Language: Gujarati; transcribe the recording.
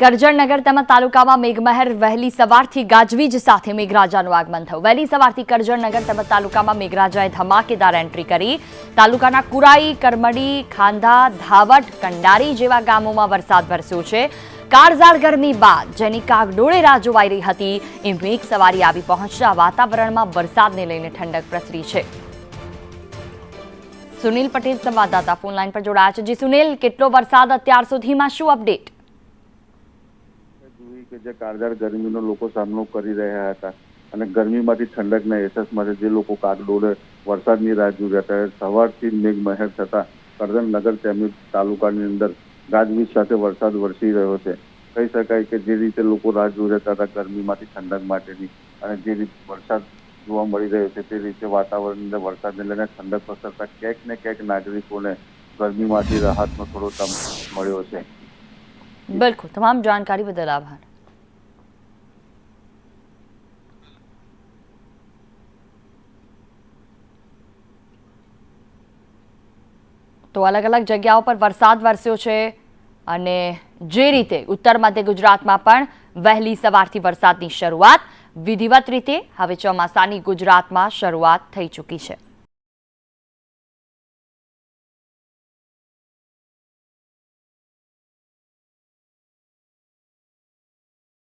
કરજણનગર તેમજ તાલુકામાં મેઘમહેર વહેલી સવારથી ગાજવીજ સાથે મેઘરાજાનું આગમન થયું. વહેલી સવારથી કરજણનગર તેમજ તાલુકામાં મેઘરાજાએ ધમાકેદાર એન્ટ્રી કરી. તાલુકાના કુરાઈ, કરમડી, ખાંધા, ધાવટ, કંડારી જેવા ગામોમાં વરસાદ વરસ્યો છે. કાળઝાળ ગરમી બાદ જેની કાગડોળે રાહ જોવાઈ રહી હતી, એ મેઘ સવારી આવી પહોંચતા વાતાવરણમાં વરસાદને લઈને ઠંડક પ્રસરી છે. સુનિલ પટેલ, સંવાદદાતા, ફોનલાઈન પર જોડાયા છે. જી સુનિલ, કેટલો વરસાદ અત્યાર સુધીમાં? શું અપડેટ? કે જે કાળઝાળ ગરમીનો લોકો સામનો કરી રહ્યા હતા અને ગરમીમાંથી ઠંડકના અહેસાસ માટે જે લોકો કાગડોળે વરસાદની રાહ જોઈ હતા સવારથી મેઘ મેઘમહેર થતા કરજણ નગર તેમજ તાલુકાની અંદર ગાજવીજ સાથે વરસાદ વરસી રહ્યો છે. કહી શકાય કે જે રીતે લોકો રાહ જોઈ રહ્યા હતા ગરમીમાંથી ઠંડક માટેની અને જે રીતે વરસાદ જોવા મળી રહ્યો છે, તે રીતે વાતાવરણની અંદર વરસાદને લઈને ઠંડક પસરતા ક્યાંક ને ક્યાંક નાગરિકોને ગરમીમાંથી રાહતનો થોડો તમ મળ્યો છે. બિલકુલ. તમામ જાણકારી બદલ આભાર. તો અલગ અલગ જગ્યાઓ પર વરસાદ વરસ્યો છે અને જે રીતે ઉત્તર મધ્ય ગુજરાતમાં પણ વહેલી સવારથી વરસાદની શરૂઆત વિધિવત રીતે હવે ચોમાસાની ગુજરાતમાં શરૂઆત થઈ ચૂકી છે.